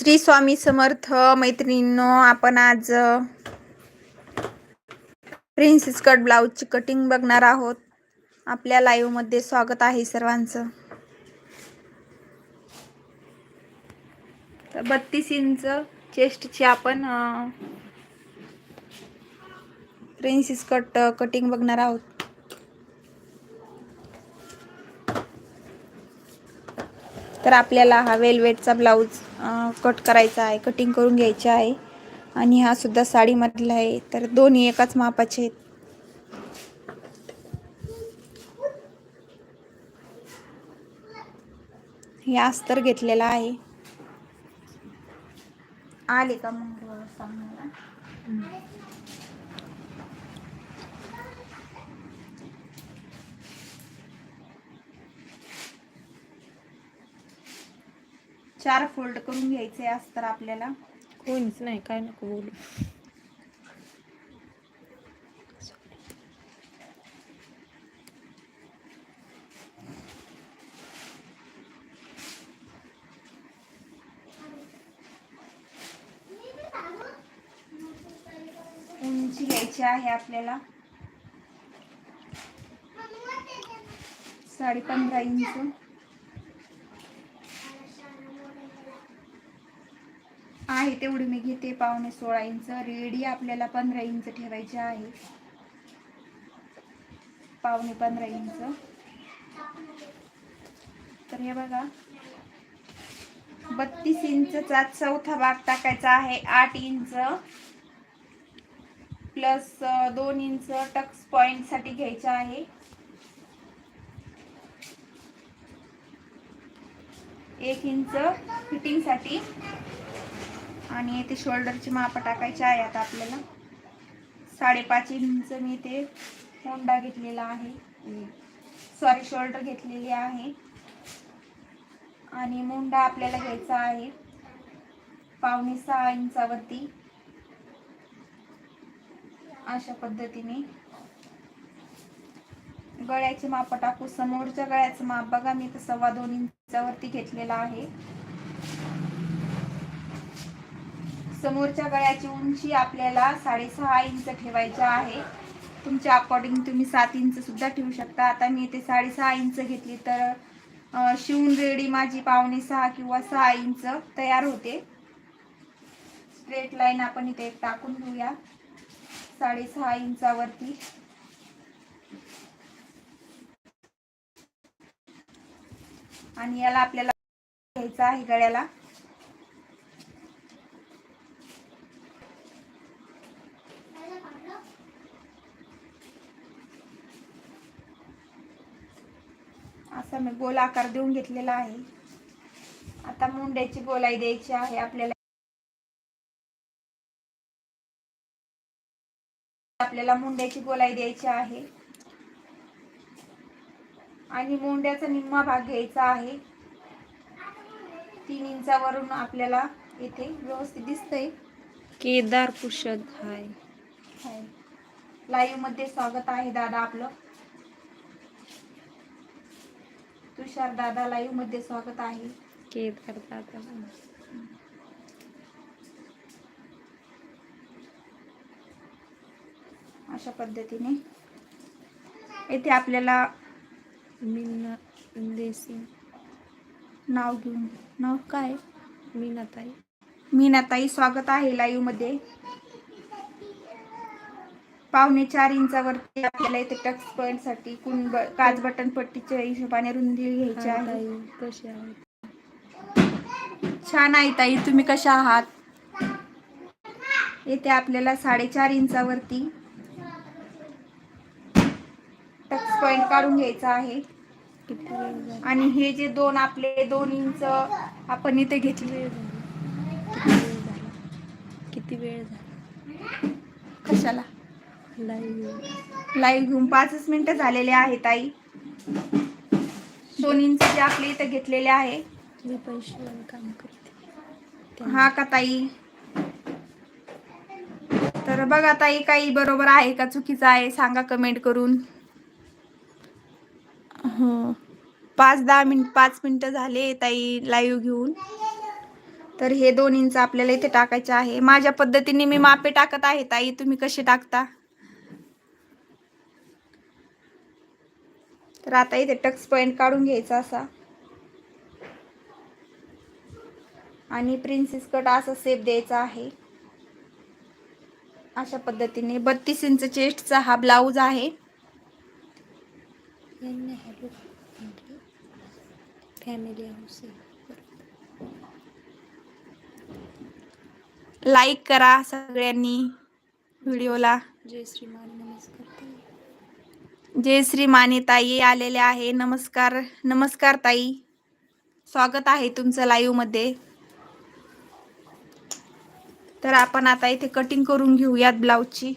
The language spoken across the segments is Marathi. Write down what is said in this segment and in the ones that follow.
श्री स्वामी समर्थ मैत्रिणींनो आपण आज प्रिन्सेस कट ब्लाऊजची कटिंग बघणार आहोत. आपल्या लाईव्हमध्ये स्वागत आहे सर्वांचं. तर बत्तीस इंच चेस्टची आपण प्रिन्सेस कट कटिंग बघणार आहोत. तर आपल्याला हा वेलवेटचा ब्लाऊज कट करायचा आहे कटिंग करून घ्यायचा आहे. आणि हा सुद्धा साडीमधला आहे. तर दोन्ही एकाच मापाचे आहेत. हे अस्तर घेतलेला आहे. आले का मग सांगायला? चार फोल्ड करून घ्यायचे अस्तर आपल्याला. कोणीच नाही काय नको बोलू. उंची घ्यायची आहे आपल्याला. साडे पंधरा इंच. आहे तेवढी मी घेते पावणे सोळा इंच. रेडी आपल्याला पंधरा इंच ठेवायचे आहे. पावणे पंधरा इंच. तर हे बघा. बत्तीस इंचचा चौथा भाग टाकायचा आहे आठ इंच. प्लस दोन इंच टक्स पॉइंटसाठी घ्यायचं आहे. एक इंच फिटिंगसाठी. आणि इथे शोल्डरची माप टाकायची आहे आता आपल्याला. साडेपाच इंच मी ते होंडा घेतलेला आहे. सॉरी शोल्डर घेतलेली आहे. आणि मुंडा आपल्याला घ्यायचा आहे. पावणे सहा इंचावरती. अशा पद्धतीने. गळ्याचे माप टाकू. समोरच्या गळ्याचं माप बघा. मी तर सव्वा दोन इंचावरती घेतलेला आहे. समोरच्या गळ्याची उंची आपल्याला साडेसहा इंच ठेवायची आहे. तुमच्या अकॉर्डिंग तुम्ही सात इंच सुद्धा ठेवू शकता. आता मी इथे साडेसहा इंच घेतली तर शिवून रेडी माझी पावणे सहा किंवा सहा इंच तयार होते. स्ट्रेट लाईन आपण इथे एक टाकून घेऊया. साडेसहा इंचावरती. आणि याला आपल्याला घ्यायचं आहे गळ्याला असा मी गोल आकार देऊन घेतलेला आहे. आता मुंड्याची गोलाई द्यायची आहे आपल्याला. आपल्याला मुंड्याची गोलाई द्यायची आहे. आणि मुंड्याचा निम्मा भाग घ्यायचा आहे. तीन इंचावरून आपल्याला इथे व्यवस्थित दिसतंय. केदार पुषद हाय. लाईव्हमध्ये स्वागत आहे दादा आपलं. तुषार दादा लाईव्हमध्ये स्वागत आहे. केदार दादा अशा पद्धतीने. येथे आपल्याला मीना देसी नाव घेऊन नाव काय? मीनाताई. मीनाताई स्वागत आहे लाईव्हमध्ये. पावणे चार इंचावरती आपल्याला इथे टच पॉइंटसाठी कुण ब- काच बटन पट्टीच्या हिशोबाने रुंदी घ्यायची आहे. ताई कशी आहे? छान आहे ताई तुम्ही कशा आहात? येथे आपल्याला साडेचार इंचावरती टच पॉइंट काढून घ्यायचा आहे. आणि हे जे दोन आपले दोन इंच आपण इथे घेतले. किती वेळ झाला? कशाला? लाईव्ह. घेऊन पाचच मिनिटं झालेले आहे ताई दोन इंच जे आपले इथे घेतलेले आहे. मी पैशावर काम करते. हा का ताई? तर बघा ताई काही बरोबर आहे का चुकीचं आहे सांगा कमेंट करून. हो. पाच दहा मिनिट पाच मिनिटं झाले ताई लाईव्ह घेऊन. तर हे दोन इंच आपल्याला इथे टाकायचे आहे. माझ्या पद्धतीने मी मापे टाकत आहे ताई. तुम्ही कसे टाकता? तर आता इथे टक्स पॉइंट काढून घ्यायचा असा. आणि प्रिन्सेस कट असा सेप द्यायचा आहे. अशा पद्धतीने बत्तीस इंच चेस्टचा हा ब्लाऊज आहे. फॅमिली हाऊस लाईक करा सगळ्यांनी व्हिडिओला जय श्रीमान. जय श्री मानेताई आलेले आहे. नमस्कार नमस्कार ताई. स्वागत आहे तुमचं लाईव्हमध्ये. तर आपण आता इथे कटिंग करून घेऊयात ब्लाऊजची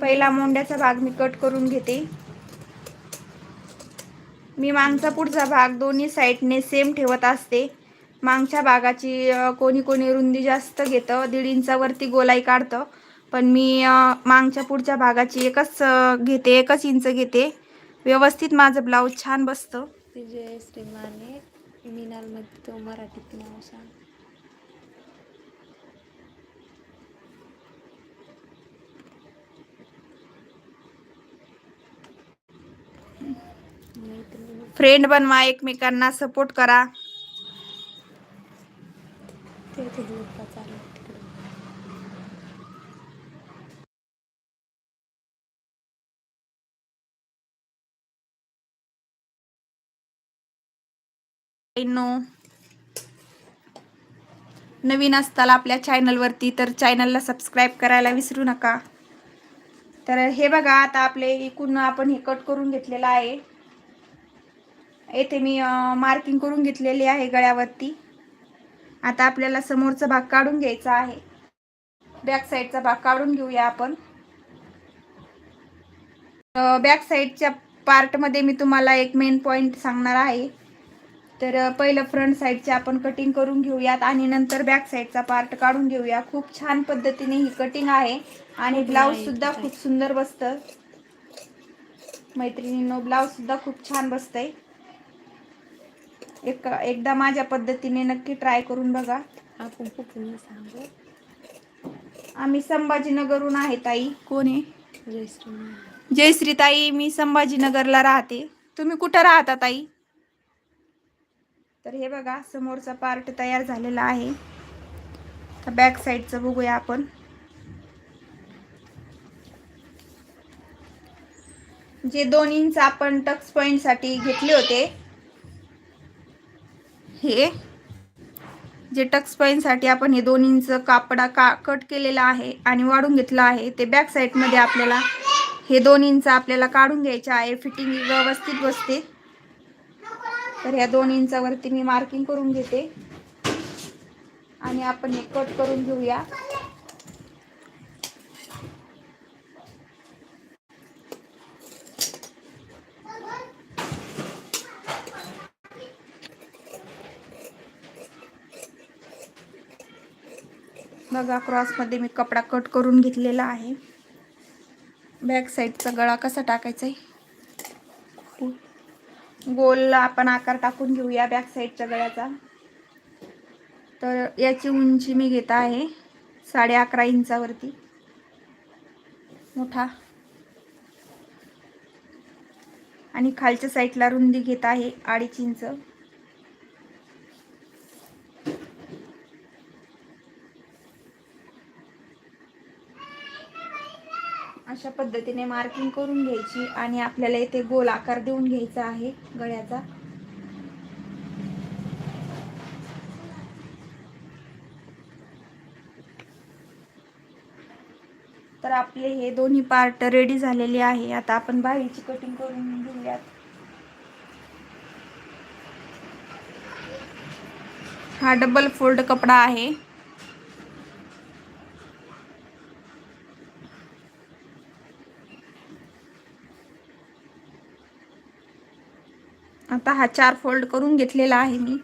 पहिला मोंड्याचा भाग मी कट करून घेते. मी मागचा पुढचा भाग दोन्ही साईडने सेम ठेवत असते. मागच्या भागाची कोणी कोणी रुंदी जास्त घेतं दीड इंचावरती गोलाई काढतं. पण मी मागच्या पुढच्या भागाची एकच घेते एकच इंच घेते. व्यवस्थित माझं ब्लाऊज छान बसतं. ते जय श्रीमाने मिनालमध्ये तो मराठीत नाव सांग. फ्रेंड बनवा एकमेकांना सपोर्ट करा. ते नवीन असताल आपल्या चॅनलवरती तर चॅनलला सबस्क्राईब करायला विसरू नका. तर हे बघा आता आपले एकूण आपण हे कट करून घेतलेलं आहे. येथे मी मार्किंग करून घेतलेली आहे गळ्यावरती. आता आपल्याला समोरचा भाग काढून घ्यायचा आहे. बॅक साईडचा भाग काढून घेऊया आपण. बॅक साईडच्या पार्टमध्ये मी तुम्हाला एक मेन पॉईंट सांगणार आहे. तर पहिलं फ्रंट साईडचे आपण कटिंग करून घेऊयात आणि नंतर बॅक साईडचा पार्ट काढून घेऊया. खूप छान पद्धतीने ही कटिंग आहे आणि ब्लाऊज सुद्धा खूप सुंदर बसतं. मैत्रिणींनो ब्लाऊज सुद्धा खूप छान बसतंय. एक एकदा माझ्या पद्धतीने नक्की ट्राय करून बघा. आपण कुठून सांगू? आम्ही संभाजीनगरहून आहे ताई. कोण आहे? जयश्री ताई मी संभाजीनगरला राहते. तुम्ही कुठं राहता ताई? तर हे बघा समोरचा पार्ट तयार झालेला आहे. तर बॅक साईडचं बघूया आपण. जे दोन इंच आपण टक्स पॉईंटसाठी घेतले होते हे जे टक्स पॉईंटसाठी आपण हे दोन इंच कापडा का कट केलेला आहे आणि वाढून घेतलं आहे ते बॅक साईडमध्ये आपल्याला हे दोन इंच आपल्याला काढून घ्यायचे आहे. फिटिंग व्यवस्थित बसते. तर ह्या दोन इंचावरती मी मार्किंग करून घेते. आणि आपण हे कट करून घेऊया. बघा क्रॉसमध्ये मी कपडा कट करून घेतलेला आहे. बॅक साईडचा गळा कसा टाकायचा आहे? गोल आपण आकार टाकून घेऊया बॅक साईडच्या गळ्याचा. तर याची उंची मी घेत आहे साडे अकरा इंचावरती. मोठा. आणि खालच्या साईडला रुंदी घेत आहे अडीच इंच. अशा पद्धतीने मार्किंग करून घ्यायची आणि आपल्याला इथे गोल आकार देऊन घ्यायचा आहे गळ्याचा. तर आपले हे दोन्ही पार्ट रेडी झालेले आहे. आता आपण बाहेरची कटिंग करून घेऊयात. हा डबल फोल्ड कपडा आहे. आता हा चार फोल्ड करून घेतलेला आहे मी.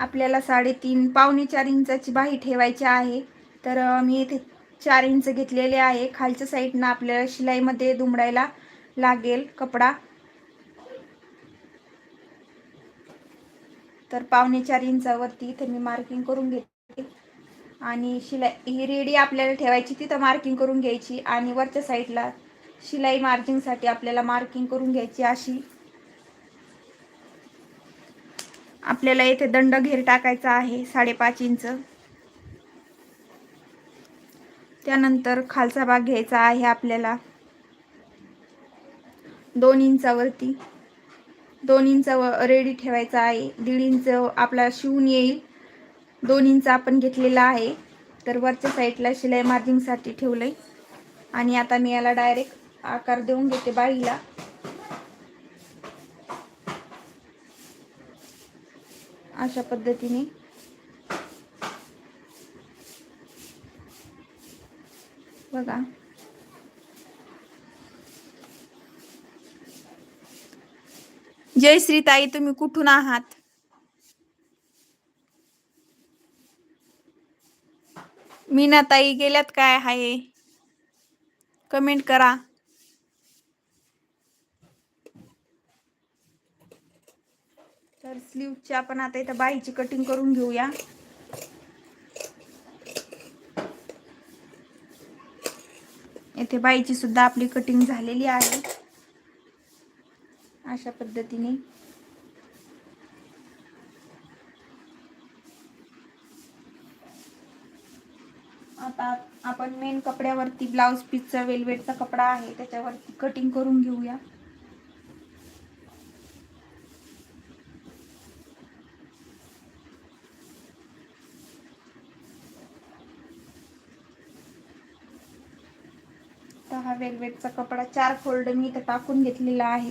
आपल्याला साडेतीन पावणे चार इंचाची बाही ठेवायची आहे. तर मी इथे चार इंच घेतलेले आहे. खालच्या साईडनं आपल्याला शिलाईमध्ये दुमडायला लागेल कपडा. तर पावणे चार इंचावरती इथे मी मार्किंग करून घेते आणि शिलाई ही रेडी आपल्याला ठेवायची तिथं मार्किंग करून घ्यायची. आणि वरच्या साईडला शिलाई मार्जिंगसाठी आपल्याला मार्किंग करून घ्यायची अशी. आपल्याला इथे दंड घेर टाकायचा आहे साडेपाच इंच. त्यानंतर खालचा भाग घ्यायचा आहे आपल्याला. दोन इंचावरती. दोन इंच रेडी ठेवायचा आहे. दीड इंच आपला शिवून येईल. दोन इंच आपण घेतलेला आहे. तर वरच्या साईडला शिलाई मार्जिंगसाठी ठेवलं आहे आणि आता मी याला डायरेक्ट आकार देऊन घेते बाईला. अशा पद्धतीने. बघा. जय ताई तुम्ही कुठून आहात? मीनाताई गेल्यात काय आहे? कमेंट करा. तर आपण आता इथं बाईची कटिंग करून घेऊया. येथे बाईची सुद्धा आपली कटिंग झालेली आहे. अशा पद्धतीने. आता आपण मेन कपड्यावरती ब्लाउज पीसचा वेलवेटचा कपडा आहे त्याच्यावरती कटिंग करून घेऊया. तर हा वेलवेटचा कपडा चार फोल्ड मी इथं टाकून घेतलेला आहे.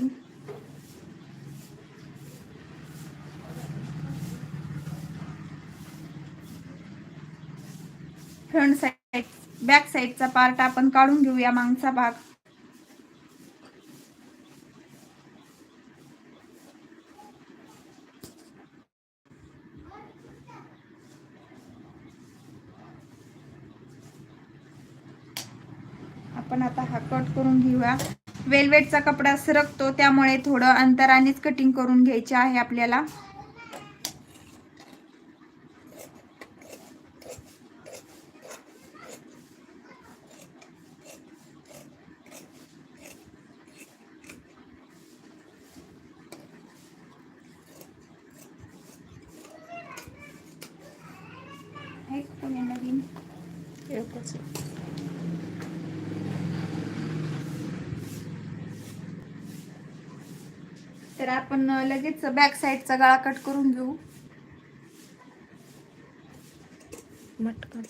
फ्रंट साईड बॅक साईडचा पार्ट आपण काढून घेऊया मागचा भाग आपण आता हा कट बघा. वेलवेटचा कपडा सरकतो त्यामुळे थोडं अंतरानेच कटिंग करून घ्यायचे आहे आपल्याला आहे का कोणी नवीन एकच आहे. तर आपण लगेच बॅक साईडचा गळा कट करून घेऊ. मटका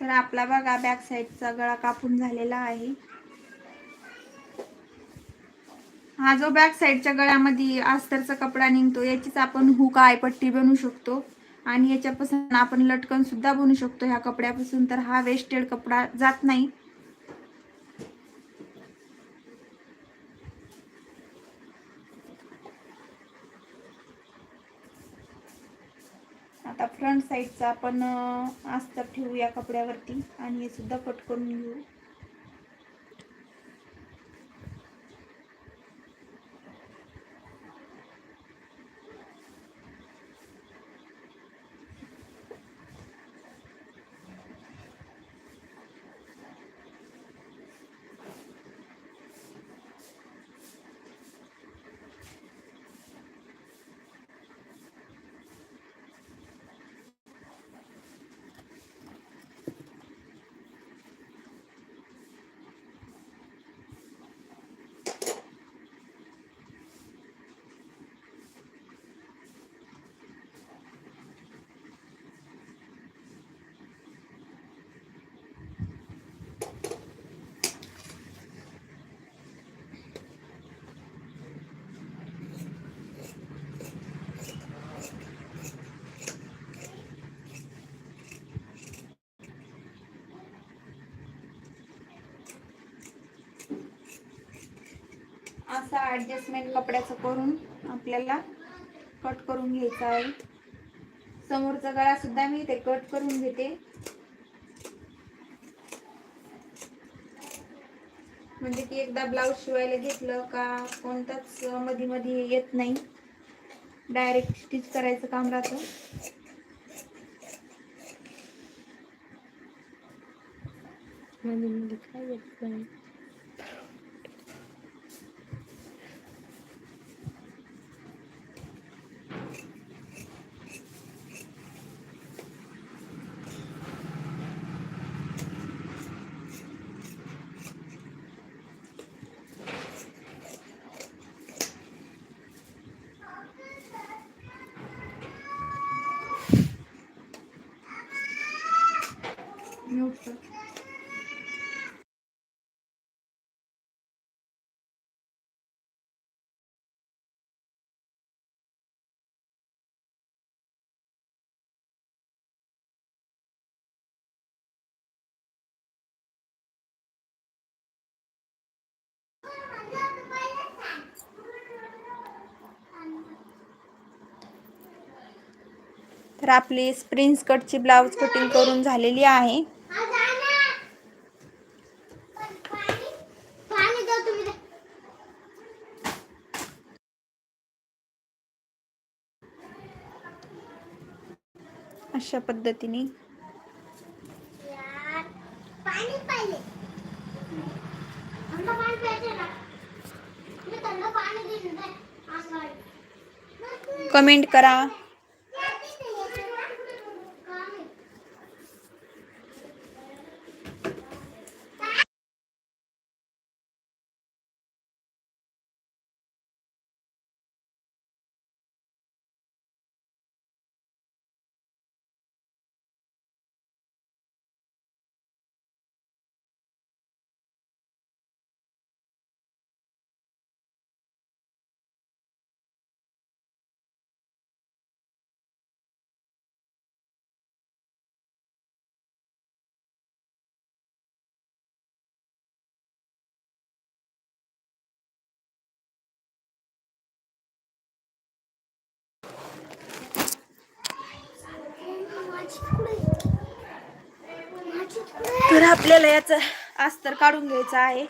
तर आपला बघा बॅक साईडचा गळा कापून झालेला आहे. हा जो बॅक साईडच्या गळ्यामध्ये अस्तरचा कपडा निघतो याचीच आपण हुक आयपट्टी बनवू शकतो. आणि याच्यापासून आपण लटकन सुद्धा बनवू शकतो. ह्या कपड्यापासून तर हा वेस्टेड कपडा जात नाही. आता फ्रंट साईडचा आपण आस्तर ठेवू या कपड्यावरती. आणि हे सुद्धा कट करून घेऊ. असं ॲडजस्टमेंट कपड्याचं करून आपल्याला कट करून घ्यायचा आहे. समोरचा गळासुद्धा मी इथे कट करून घेते. म्हणजे की एकदा ब्लाऊज शिवायला घेतलं का कोणताच मध्ये मध्ये येत नाही. डायरेक्ट स्टिच करायचं काम राहतं. मध्ये मध्ये काय येत नाही म्यूट कर. तर आपली स्प्रिंग स्कर्टची ब्लाऊज कटिंग करून झालेली आहे. अशा पद्धतीने. कमेंट करा पाहिजे थंड पाणी प्यायचं ना मी थंड पाणी दिलं काय असं वाटलं. कमेंट करा का नाही? माझी कुठे माझी कुठे तर आपल्याला याचं अस्तर काढून घ्यायचं आहे.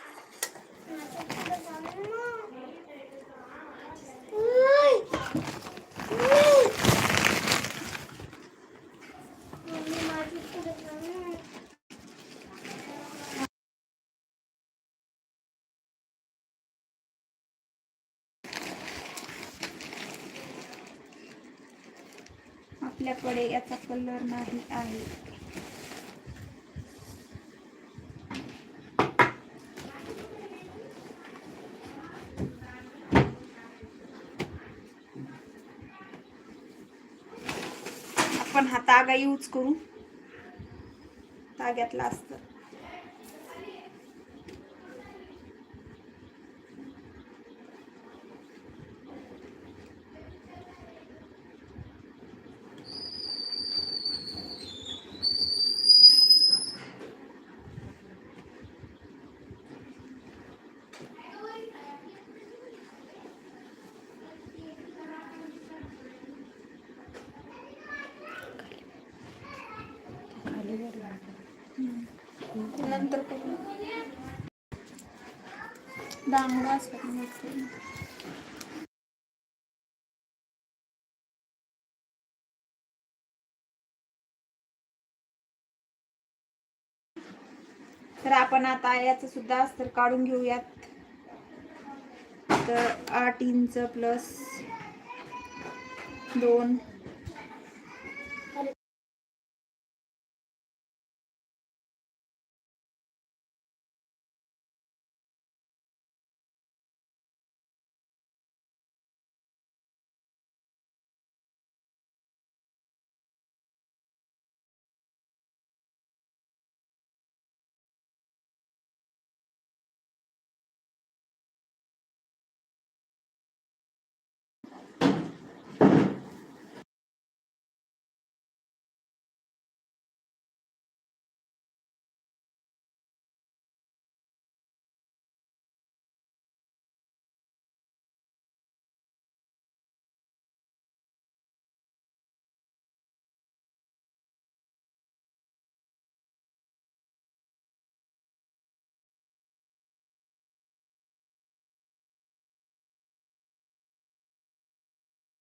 याचा कलर नाही आहे. आपण हा तागा यूज करू. ताग्यातला असतं नंतर करू. दांगडा असतात तर आपण आता याचं सुद्धा अस्तर काढून घेऊयात. तर आठ इंच प्लस दोन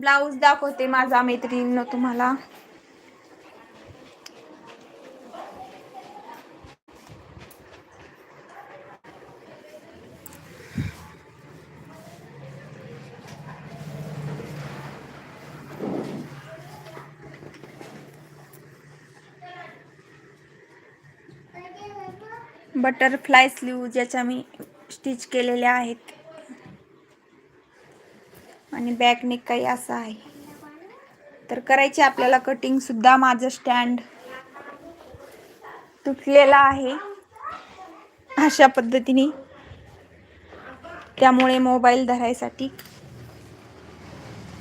ब्लाऊज दाखवते माझा मैत्रिणीनं तुम्हाला. बटरफ्लाय स्लीव ज्याच्या मी स्टिच केलेल्या आहेत. आणि बॅक नेक काही असं आहे. तर करायची आपल्याला कटिंग सुद्धा माझं स्टँड तुटलेला आहे. अशा पद्धतीने. त्यामुळे मोबाईल धरायसाठी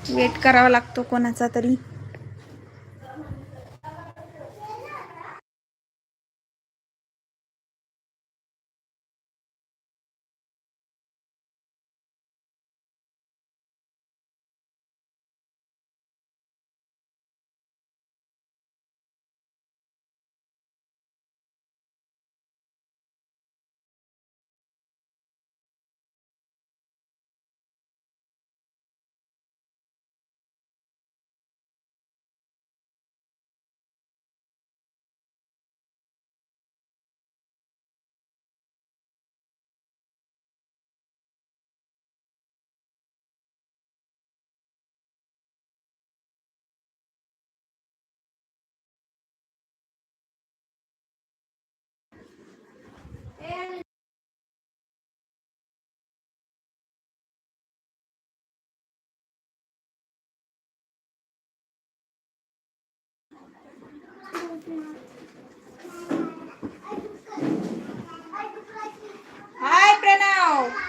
वेट करावा लागतो कोणाचा तरी. हाय प्रणव